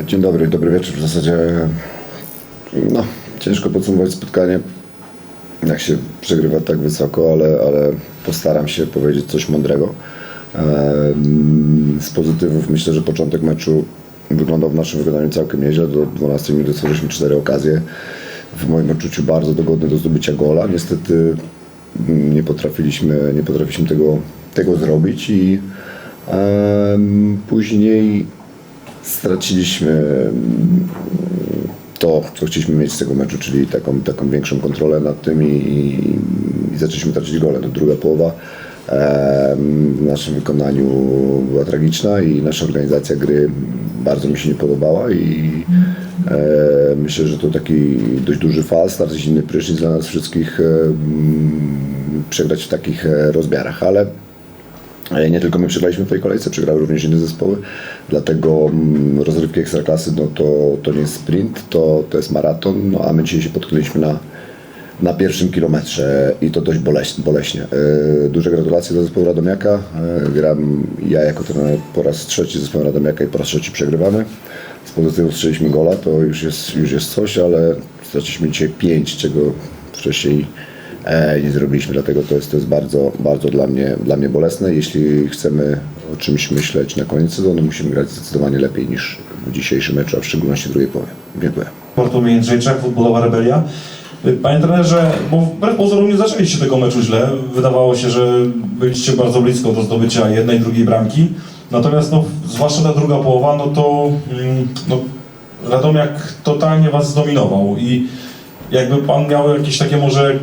Dzień dobry, dobry wieczór. W zasadzie no, ciężko podsumować spotkanie, jak się przegrywa tak wysoko, ale, ale postaram się powiedzieć coś mądrego. Em, Z pozytywów myślę, że początek meczu wyglądał w naszym wykonaniu całkiem nieźle. Do 12 minut stworzyliśmy cztery okazje. W moim odczuciu bardzo dogodne do zdobycia gola. Niestety mm, nie potrafiliśmy, nie potrafiliśmy tego, tego zrobić i em, później straciliśmy mm, to, co chcieliśmy mieć z tego meczu, czyli taką, taką większą kontrolę nad tym i, i, i zaczęliśmy tracić gole. To druga połowa em, w naszym wykonaniu była tragiczna i nasza organizacja gry bardzo mi się nie podobała i e, myślę, że to taki dość duży fal, start zimny prysznic dla nas wszystkich e, przegrać w takich e, rozmiarach, ale E, Nie tylko my przegraliśmy w tej kolejce, przegrały również inne zespoły, dlatego mm, rozrywki ekstraklasy no to, to nie jest sprint, to, to jest maraton, no a my dzisiaj się potknęliśmy na, na pierwszym kilometrze i to dość boleśnie. boleśnie. Duże gratulacje dla zespołu Radomiaka. E, Gram ja jako trener po raz trzeci z zespołem Radomiaka i po raz trzeci przegrywamy. Z pozytywów strzeliśmy gola, to już jest, już jest coś, ale straciliśmy dzisiaj pięć, czego wcześniej nie zrobiliśmy, dlatego to jest, to jest bardzo, bardzo dla mnie, dla mnie bolesne. Jeśli chcemy o czymś myśleć na koniec sezonu, musimy grać zdecydowanie lepiej niż w dzisiejszym meczu, a w szczególności w drugiej połowie. Dziękuję. Bartłomiej Jędrzejczak, futbolowa rebelia. Panie trenerze, bo wbrew pozorom nie zaczęliście tego meczu źle. Wydawało się, że byliście bardzo blisko do zdobycia jednej, drugiej bramki. Natomiast no, zwłaszcza ta druga połowa, no to mm, no, Radomiak totalnie was zdominował i jakby pan miał jakieś takie może y,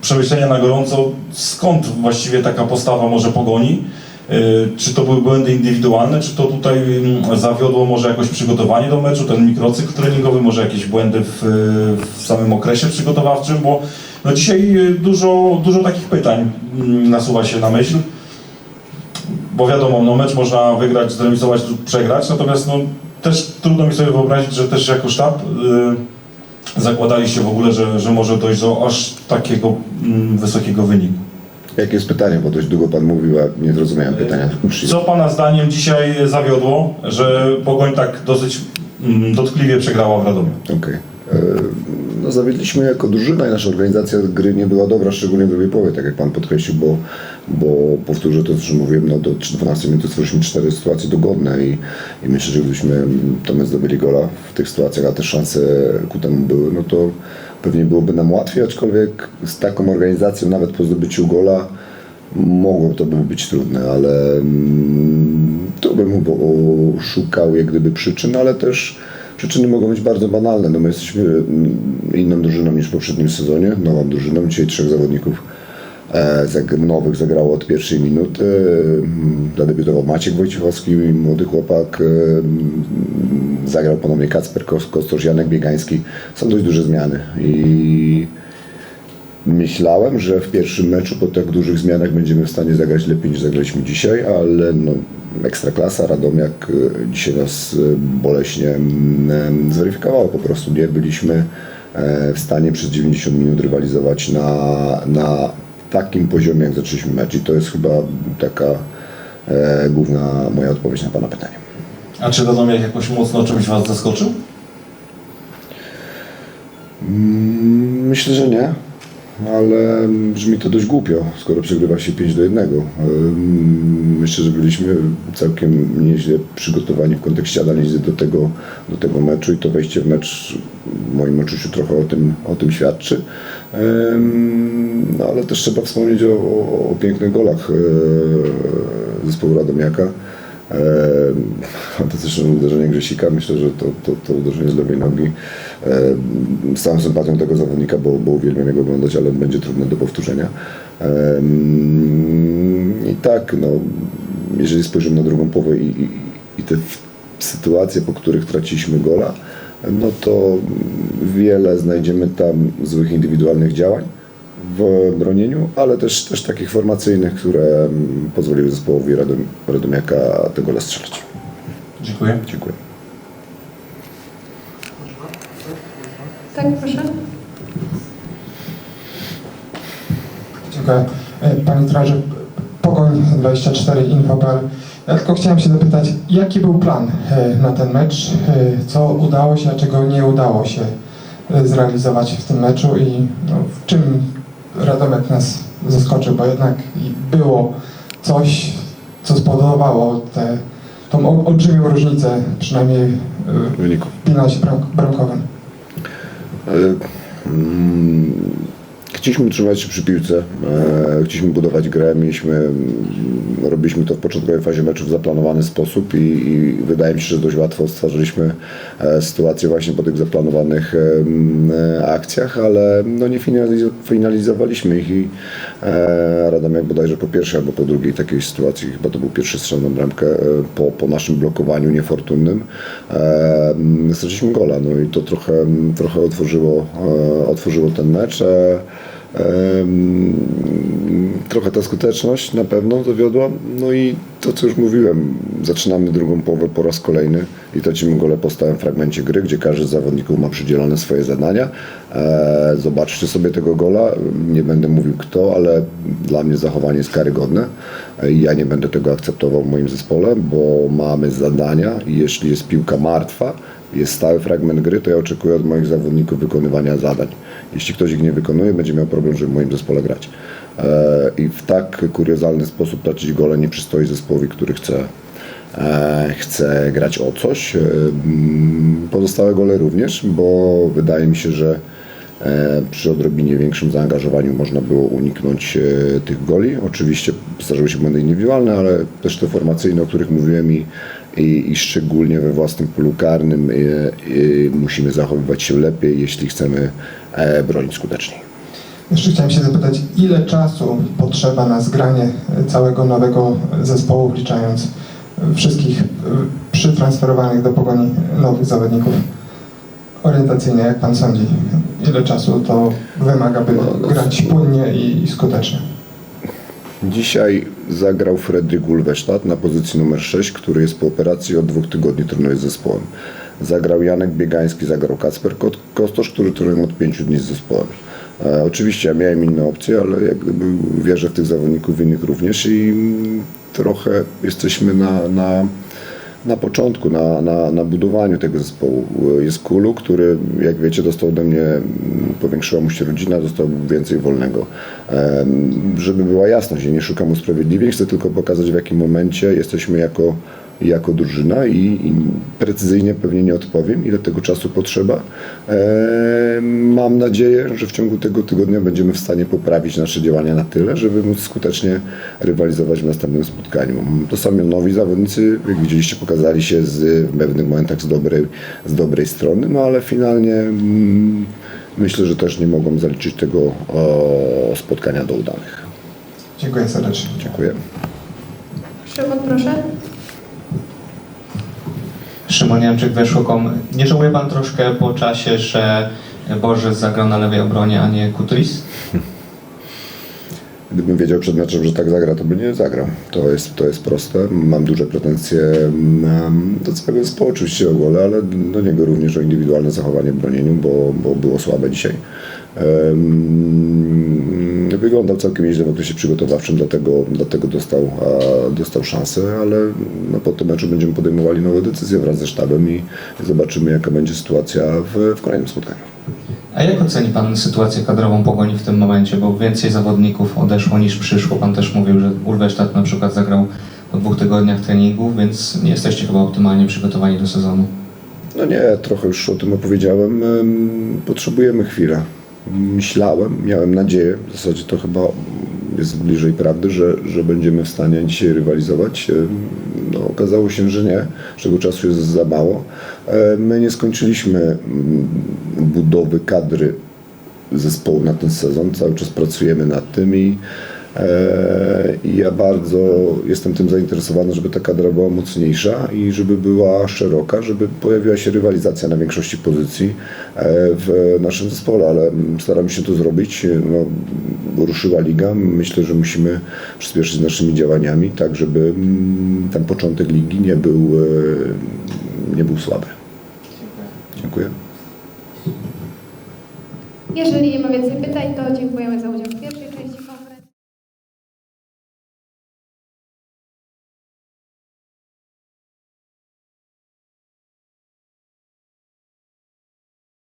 przemyślenia na gorąco, skąd właściwie taka postawa może pogoni? Y, Czy to były błędy indywidualne, czy to tutaj mm, zawiodło może jakoś przygotowanie do meczu, ten mikrocykl treningowy, może jakieś błędy w, w samym okresie przygotowawczym, bo no dzisiaj y, dużo, dużo takich pytań mm, nasuwa się na myśl, bo wiadomo, no mecz można wygrać, zremisować lub przegrać, natomiast no też trudno mi sobie wyobrazić, że też jako sztab y, zakładaliście w ogóle, że, że może dojść do aż takiego mm, wysokiego wyniku. Jakie jest pytanie, bo dość długo Pan mówił, a nie zrozumiałem pytania. Co Pana zdaniem dzisiaj zawiodło, że Pogoń tak dosyć mm, dotkliwie przegrała w Radomiu? Okej. E, No zawiedliśmy jako drużyna i nasza organizacja gry nie była dobra, szczególnie w drugiej połowie, tak jak Pan podkreślił, bo, bo powtórzę to, co mówiłem, no do 12 minut stworzyliśmy cztery sytuacje dogodne i, i myślę, że gdybyśmy to my zdobyli gola w tych sytuacjach, a też szanse ku temu były, no to pewnie byłoby nam łatwiej, aczkolwiek z taką organizacją, nawet po zdobyciu gola, mogło to by być trudne, ale mm, to bym szukał jak gdyby przyczyn, ale też przyczyny mogą być bardzo banalne. No my jesteśmy mm, inną drużyną niż w poprzednim sezonie, nową drużyną. Dzisiaj trzech zawodników e, nowych zagrało od pierwszej minuty. Mm, Zadebiutował Maciek Wojciechowski, młody chłopak. e, mm, Zagrał ponownie Kacper Kos- Kostosz, Janek Biegański. Są dość duże zmiany i Myślałem, że w pierwszym meczu po tak dużych zmianach będziemy w stanie zagrać lepiej niż zagraliśmy dzisiaj, ale no, Ekstraklasa, Radomiak y, dzisiaj nas y, boleśnie mm, zweryfikowało po prostu. Nie byliśmy e, w stanie przez 90 minut rywalizować na, na takim poziomie, jak zaczęliśmy mecz i to jest chyba taka e, główna moja odpowiedź na Pana pytanie. A czy Radomiak jakoś mocno czymś Was zaskoczył? Mm, Myślę, że nie, ale brzmi to dość głupio, skoro przegrywa się 5 do 1. Ym, Myślę, że byliśmy całkiem nieźle przygotowani w kontekście analizy do tego, do tego meczu i to wejście w mecz w moim odczuciu trochę o tym, o tym świadczy. No ale też trzeba wspomnieć o, o, o pięknych golach e, zespołu Radomiaka. Też uderzenie Grzesika, myślę, że to, to, to uderzenie z lewej nogi. Z całą sympatią tego zawodnika, bo, bo uwielbiam jego oglądać, ale będzie trudne do powtórzenia. I tak, no, jeżeli spojrzymy na drugą połowę i, i, i te sytuacje, po których traciliśmy gola, no to wiele znajdziemy tam złych indywidualnych działań w bronieniu, ale też, też takich formacyjnych, które mm, pozwoliły zespołowi Radom, Radomiaka tego gola strzelać. Dziękuję. Dziękuję. Tak, proszę. Dziękuję. E, Panie trenerze, Pogoń 24 Infobel. Ja tylko chciałem się zapytać, jaki był plan e, na ten mecz? E, Co udało się, a czego nie udało się zrealizować w tym meczu i no, w czym Radomek nas zaskoczył, bo jednak było coś, co spowodowało tę tą ol- olbrzymią różnicę, przynajmniej e, w bilansie bram- bramkowym. Chcieliśmy trzymać się przy piłce, e, chcieliśmy budować grę, mieliśmy, mm, robiliśmy to w początkowej fazie meczu w zaplanowany sposób i, i wydaje mi się, że dość łatwo stworzyliśmy e, sytuację właśnie po tych zaplanowanych e, akcjach, ale no nie finaliz- finalizowaliśmy ich i e, Radomiak bodajże po pierwszej albo po drugiej takiej sytuacji, chyba to był pierwszy strzał na bramkę po, po naszym blokowaniu niefortunnym, straciliśmy gola, no i to trochę, trochę otworzyło, otworzyło ten mecz. Trochę ta skuteczność na pewno dowiodła. No i to, co już mówiłem, zaczynamy drugą połowę po raz kolejny i tracimy gole po stałym fragmencie gry, gdzie każdy z zawodników ma przydzielone swoje zadania. E, Zobaczcie sobie tego gola. Nie będę mówił kto, ale dla mnie zachowanie jest karygodne. E, Ja nie będę tego akceptował w moim zespole, bo mamy zadania i jeśli jest piłka martwa, jest stały fragment gry, to ja oczekuję od moich zawodników wykonywania zadań. Jeśli ktoś ich nie wykonuje, będzie miał problem, żeby w moim zespole grać. E, I w tak kuriozalny sposób tracić gole nie przystoi zespołowi, który chce, e, chce grać o coś. E, mm, Pozostałe gole również, bo wydaje mi się, że przy odrobinie większym zaangażowaniu można było uniknąć tych goli. Oczywiście zdarzyły się błędy indywidualne, ale też te formacyjne, o których mówiłem i, i, i szczególnie we własnym polu karnym e, e, musimy zachowywać się lepiej, jeśli chcemy e, bronić skuteczniej. Jeszcze chciałem się zapytać, ile czasu potrzeba na zgranie całego nowego zespołu, wliczając wszystkich przytransferowanych do pogoni nowych zawodników? Orientacyjnie, jak Pan sądzi, ile czasu to wymaga, by grać płynnie i skutecznie? Dzisiaj zagrał Fredrik Ulwesztat na pozycji numer 6, który jest po operacji od dwóch tygodni trenuje z zespołem. Zagrał Janek Biegański, zagrał Kacper Kostosz, który trenuje od pięciu dni z zespołem. E, oczywiście ja miałem inne opcje, ale jak gdyby wierzę w tych zawodników innych również i mm, trochę jesteśmy na, na, na początku, na, na, na budowaniu tego zespołu. Jest Kulu, który jak wiecie dostał ode mnie, mm, powiększyła mu się rodzina, dostał więcej wolnego. Żeby była jasność, ja nie szukam usprawiedliwień, chcę tylko pokazać w jakim momencie jesteśmy jako, jako drużyna i, i precyzyjnie pewnie nie odpowiem, ile tego czasu potrzeba. Mam nadzieję, że w ciągu tego tygodnia będziemy w stanie poprawić nasze działania na tyle, żeby móc skutecznie rywalizować w następnym spotkaniu. To sami nowi zawodnicy, jak widzieliście, pokazali się z, w pewnych momentach z dobrej, z dobrej strony, no ale finalnie mm, myślę, że też nie mogą zaliczyć tego o, spotkania do udanych. Dziękuję serdecznie. Dziękuję. Szymon, proszę. Szymon Janczyk, Weszło.com. Nie żałuje Pan troszkę po czasie, że Boże zagrał na lewej obronie, a nie Kutris? Gdybym wiedział przed meczem, że tak zagra, to by nie zagrał. To jest, to jest proste. Mam duże pretensje do całego zespołu, oczywiście o gole, ale do niego również o indywidualne zachowanie w bronieniu, bo, bo było słabe dzisiaj. Wyglądał całkiem nieźle w okresie przygotowawczym, dlatego, dlatego dostał, dostał szansę, ale no, po tym meczu będziemy podejmowali nowe decyzje wraz ze sztabem i zobaczymy, jaka będzie sytuacja w, w kolejnym spotkaniu. A jak oceni Pan sytuację kadrową Pogoni w tym momencie? Bo więcej zawodników odeszło niż przyszło. Pan też mówił, że Ulwesztat na przykład zagrał po dwóch tygodniach treningów, więc nie jesteście chyba optymalnie przygotowani do sezonu. No nie, trochę już o tym opowiedziałem. Potrzebujemy chwilę. Myślałem, miałem nadzieję, w zasadzie to chyba jest bliżej prawdy, że, że będziemy w stanie dzisiaj rywalizować. No, okazało się, że nie, że tego czasu jest za mało. E, My nie skończyliśmy mm, budowy kadry zespołu na ten sezon. Cały czas pracujemy nad tym i, E, I ja bardzo jestem tym zainteresowany, żeby ta kadra była mocniejsza i żeby była szeroka, żeby pojawiła się rywalizacja na większości pozycji e, w naszym zespole, ale staramy się to zrobić. No, ruszyła liga, myślę, że musimy przyspieszyć naszymi działaniami, tak żeby mm, ten początek ligi nie był, e, nie był słaby. Dziękuję. Dziękuję. Jeżeli nie ma więcej pytań, to dziękujemy za udział.